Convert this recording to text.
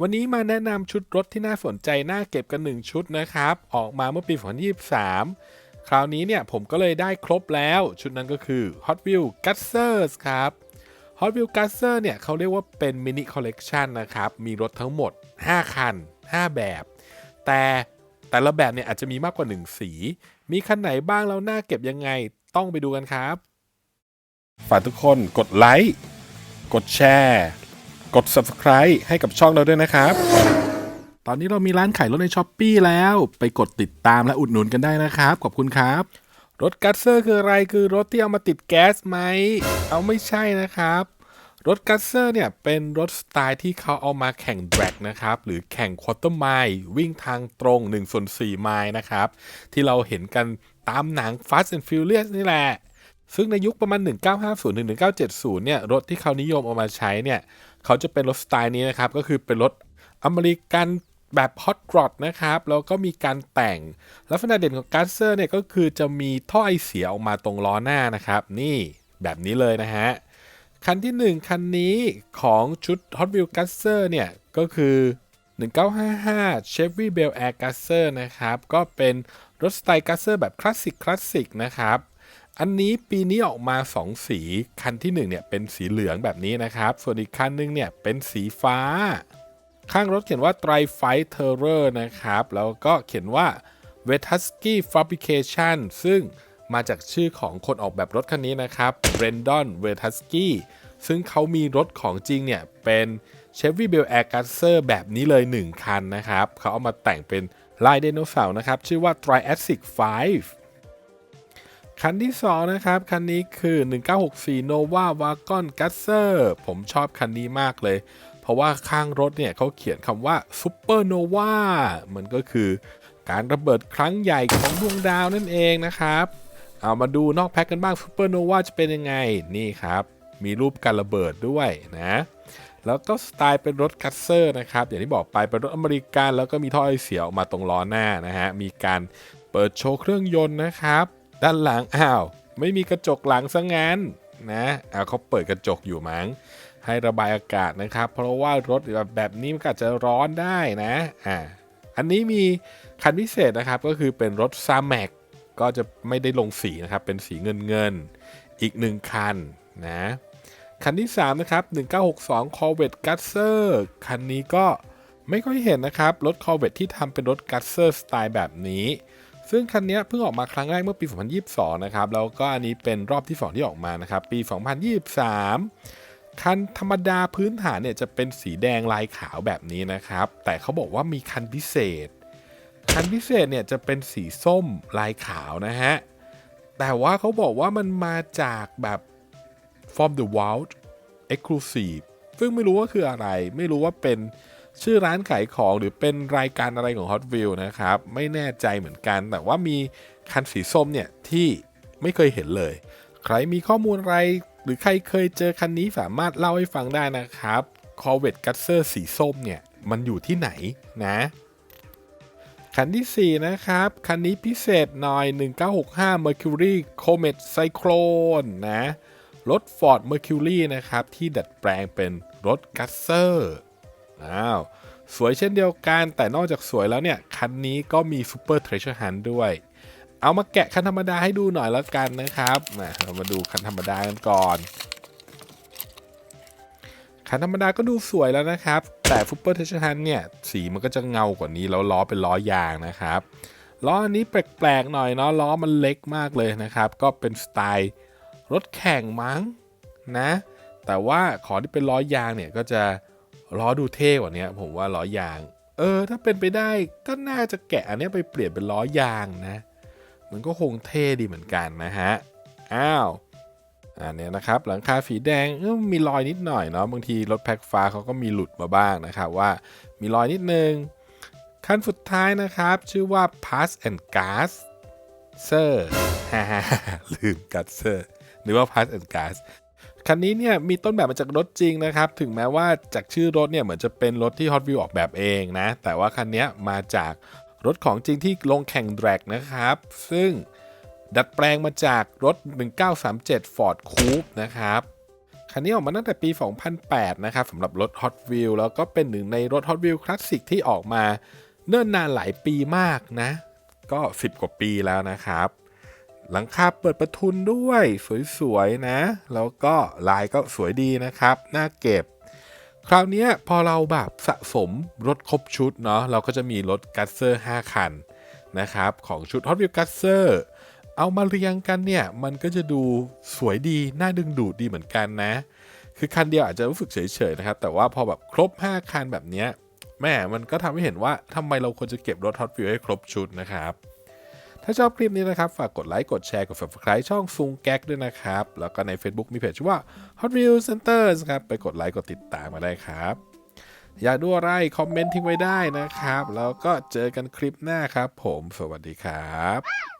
วันนี้มาแนะนำชุดรถที่น่าสนใจน่าเก็บกันหนึ่งชุดนะครับ ออกมาเมื่อปี 2023 คราวนี้เนี่ยผมก็เลยได้ครบแล้ว ชุดนั้นก็คือ Hot Wheels Gussers ครับ Hot Wheels Gusser เนี่ยเขาเรียกว่าเป็นมินิคอลเลกชันนะครับ มีรถทั้งหมด 5 คัน 5 แบบ แต่แต่ละแบบเนี่ยอาจจะมีมากกว่า 1 สี มีคันไหนบ้างแล้วน่าเก็บยังไงต้องไปดูกันครับ ฝากทุกคนกดไลค์ กดแชร์ กด subscribe ให้กับช่องเราด้วยนะครับ ตอนนี้เรามีร้านขายรถในช้อปปีแล้วไปกดติดตามและอุดหนุนกันได้นะครับ ขอบคุณครับ รถกัสเซอร์คืออะไรคือรถที่เอามาติดแก๊สไหมเอาไม่ใช่นะครับ รถกัสเซอร์เนี่ยเป็นรถสไตล์ที่เขาเอามาแข่งแดร็กนะครับหรือแข่งควอเตอร์ไมล์วิ่งทางตรง1ส่วน4ไมล์นะครับที่เราเห็นกันตามหนัง Fast and Furious นี่แหละ ซึ่งในยุคประมาณ 1950ถึง1970 เนี่ย รถที่เขานิยมเอามาใช้เนี่ย เขาจะเป็นรถสไตล์นี้นะครับ ก็คือเป็นรถอเมริกันแบบฮอตกรอดนะครับ แล้วก็มีการแต่ง ลักษณะเด่นของกัสเซอร์เนี่ยก็คือจะมีท่อไอเสียออกมาตรงล้อหน้านะครับ นี่แบบนี้เลยนะฮะ คันที่ 1 คันนี้ของชุด Hot Wheels Gasser เนี่ย ก็คือ 1955 Chevy Bel Air Gasser นะครับ ก็เป็นรถสไตล์ Gasser แบบคลาสสิกคลาสสิกนะครับ อันนี้ปีนี้ออกมา 2 สีคันที่ 1เนี่ยเป็นสีเหลืองแบบนี้นะครับ ส่วนอีกคันนึงเนี่ยเป็นสีฟ้า ข้างรถเขียนว่า Tri Fight Terror นะครับ แล้วก็เขียนว่า v e t u s k y Fabrication ซึ่งมาจากชื่อของคนออกแบบรถคันนี้นะครับ Brandon v e t u s k y ซึ่งเขามีรถของจริงเนี่ยเป็น Chevy Bel Air Gasser แบบนี้เลย 1 คันนะครับ เขาเอามาแต่งเป็นลายไดโนเสาร์นะครับ ชื่อว่า Triassic 5 คันที่ 2 นะครับ คันนี้คือ 1964 Nova Wagon Gasser ผมชอบคันนี้มากเลย เพราะว่าข้างรถเนี่ยเขาเขียนคำว่า Super Nova มันก็คือการระเบิดครั้งใหญ่ของดวงดาวนั่นเองนะครับ เอามาดูนอกแพ็กกันบ้าง Super Nova จะเป็นยังไง นี่ครับ มีรูปการระเบิดด้วยนะแล้วก็สไตล์เป็นรถคัสเซอร์นะครับ อย่างที่บอกไปเป็นรถอเมริกัน แล้วก็มีท่อไอเสียออกมาตรงล้อหน้านะฮะ มีการเปิดโชว์เครื่องยนต์นะครับ ด้านหลังอ้าว ไม่มีกระจกหลังซะงั้นนะอ้าวเขาเปิดกระจกอยู่มั้งให้ระบายอากาศนะครับ เพราะว่ารถแบบนี้มันก็อาจจะร้อนได้นะอ่าอันนี้มีคันพิเศษนะครับก็คือเป็นรถซาแม็กก็จะไม่ได้ลงสีนะครับ เป็นสีเงินเงินๆอีกหนึ่งคันนะคันที่ 3 นะครับ 1962 Corvette Gasser คันนี้ก็ไม่ค่อยเห็นนะครับ รถ Corvette ที่ทำเป็นรถ Gasser สไตล์แบบนี้ ซึ่งคันนี้เพิ่งออกมาครั้งแรกเมื่อปี 2022 นะครับ แล้วก็อันนี้เป็นรอบที่ 2 ที่ออกมานะครับ ปี 2023 คันธรรมดาพื้นฐานเนี่ยจะเป็นสีแดงลายขาวแบบนี้นะครับ แต่เขาบอกว่ามีคันพิเศษ คันพิเศษเนี่ยจะเป็นสีส้มลายขาวนะฮะ แต่ว่าเขาบอกว่ามันมาจากแบบ From the Vault Exclusive ซึ่งไม่รู้ว่าคืออะไร ไม่รู้ว่าเป็น ชื่อร้านขายของหรือเป็นรายการอะไรของ Hot Wheels นะครับ ไม่แน่ใจเหมือนกัน แต่ว่ามีคันสีส้มเนี่ย ที่ไม่เคยเห็นเลย ใครมีข้อมูลอะไร หรือใครเคยเจอคันนี้สามารถเล่าให้ฟังได้นะครับ Corvette Gasser สีส้มเนี่ย มันอยู่ที่ไหนนะ คันที่ 4 นะครับ คันนี้พิเศษหน่อย 1965 Mercury Comet Cyclone นะ รถ Ford Mercury นะครับ ที่ดัดแปลงเป็นรถกัสเซอร์ อ้าวสวยเช่นเดียวกันแต่นอกจากสวยแล้วเนี่ย คันนี้ก็มี Super Treasure Hunt ด้วย เอามาแกะคันธรรมดาให้ดูหน่อยแล้วกันนะครับมาเรามาดูคันธรรมดากันก่อน คันธรรมดาก็ดูสวยแล้วนะครับ แต่ Super Treasure Hunt เนี่ย สีมันก็จะเงากว่านี้แล้วล้อเป็นล้อยางนะครับล้ออันนี้แปลกๆหน่อยเนาะล้อมันเล็กมากเลยนะครับ ก็เป็นสไตล์รถแข่งมั้งนะ แต่ว่าขอที่เป็นล้อยางเนี่ยก็จะ ล้อดูเท่กว่านี้ผมว่าล้อยาง เออ ถ้าเป็นไปได้ก็น่าจะแกะอันนี้ไปเปลี่ยนเป็นล้อยางนะ มันก็คงเท่ดีเหมือนกันนะฮะ อ้าวอันนี้นะครับหลังคาสีแดงมีรอยนิดหน่อยเนาะบางทีรถแพ็คฟ้าเขาก็มีหลุดมาบ้างนะครับว่ามีรอยนิดนึงขั้นสุดท้ายนะครับ ชื่อว่า Pass and Gas เซอร์ฮ่าฮ่าลืมกัสเซอร์หรือว่า Pass and Gas คันนี้เนี่ยมีต้นแบบมาจากรถจริงนะครับ ถึงแม้ว่าจากชื่อรถเนี่ยเหมือนจะเป็นรถที่ Hot Wheels ออกแบบเองนะ แต่ว่าคันนี้มาจากรถของจริงที่ลงแข่งแดร็กนะครับ ซึ่งดัดแปลงมาจากรถ 1937 Ford Coupe นะครับคันนี้ออกมาตั้งแต่ปี 2008 นะครับสำหรับรถ Hot Wheels แล้วก็เป็นหนึ่งในรถ Hot Wheels คลาสสิกที่ออกมาเนิ่นนานหลายปีมากนะ ก็ 10 กว่าปีแล้วนะครับ หลังคาเปิดประทุนด้วยสวยๆนะ แล้วก็ลายก็สวยดีนะครับน่าเก็บ คราวนี้พอเราแบบสะสมรถครบชุดเนาะเราก็จะมีรถกัสเซอร์5คันนะครับของชุด Hot Wheels กัสเซอร์เอามาเรียงกันเนี่ย มันก็จะดูสวยดี น่าดึงดูดดีเหมือนกันนะ คือคันเดียวอาจจะรู้สึกเฉยๆนะครับ แต่ว่าพอแบบครบ 5 คันแบบนี้แม่มันก็ทำให้เห็นว่าทำไมเราควรจะเก็บรถ Hot Wheels ให้ครบชุดนะครับ ถ้าชอบคลิปนี้นะครับ ฝากกดไลค์ กดแชร์ กด subscribe ช่องฟุงแก๊กด้วยนะครับ แล้วก็ใน Facebook มีเพจชื่อว่า Hot Wheels Centers ครับ ไปกดไลค์ กดติดตามมาได้ครับ อยากดูอะไร คอมเมนต์ทิ้งไว้ได้นะครับ แล้วก็เจอกันคลิปหน้าครับผม สวัสดีครับ